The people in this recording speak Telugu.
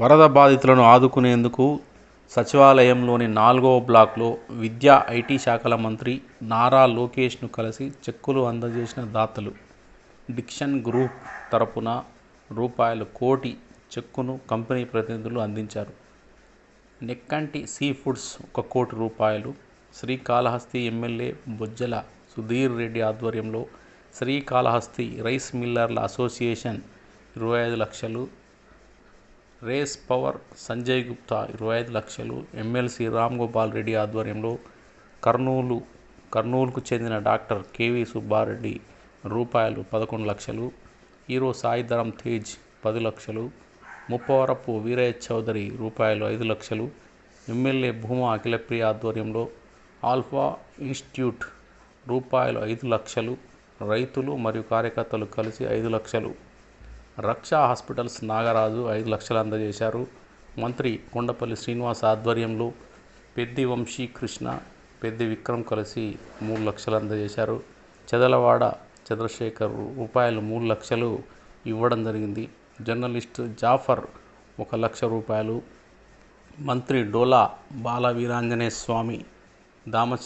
వరద బాధితులను ఆదుకునేందుకు సచివాలయంలోని నాలుగవ బ్లాక్లో విద్యా ఐటీ శాఖల మంత్రి నారా లోకేష్ను కలిసి చెక్కులు అందజేసిన దాతలు. డిక్షన్ గ్రూప్ తరపున రూపాయలు కోటి చెక్కును కంపెనీ ప్రతినిధులు అందించారు. నెక్కంటి సీ ఫుడ్స్ ఒక కోటి రూపాయలు. శ్రీకాళహస్తి ఎమ్మెల్యే బొజ్జల సుధీర్ రెడ్డి ఆధ్వర్యంలో శ్రీకాళహస్తి రైస్ మిల్లర్ల అసోసియేషన్ ఇరవై ఐదు లక్షలు. రేస్ పవర్ సంజయ్ గుప్తా ఇరవై ఐదు లక్షలు ఎమ్మెల్సీ రామ్ గోపాల్ రెడ్డి ఆధ్వర్యంలో కర్నూలు కర్నూలుకు చెందిన డాక్టర్ కేవీ సుబ్బారెడ్డి రూపాయలు పదకొండు లక్షలు హీరో సాయిధరం తేజ్ పది లక్షలు ముప్పవరపు వీరయ్య చౌదరి రూపాయలు ఐదు లక్షలు ఎమ్మెల్యే భూమా అఖిలప్రియ ఆధ్వర్యంలో ఆల్ఫా ఇన్స్టిట్యూట్ రూపాయలు ఐదు లక్షలు రైతులు మరియు కార్యకర్తలు కలిసి ఐదు లక్షలు. రక్షా హాస్పిటల్స్ నాగరాజు ఐదు లక్షలు అందజేశారు. మంత్రి కొండపల్లి శ్రీనివాస్ ఆధ్వర్యంలో పెద్ది వంశీ కృష్ణ పెద్ది విక్రమ్ కలిసి మూడు లక్షలు అందజేశారు. చెదలవాడ చంద్రశేఖర్ రూపాయలు మూడు లక్షలు ఇవ్వడం జరిగింది. జర్నలిస్ట్ జాఫర్ ఒక లక్ష రూపాయలు. మంత్రి డోలా బాల వీరాంజనేయ స్వామి దామచ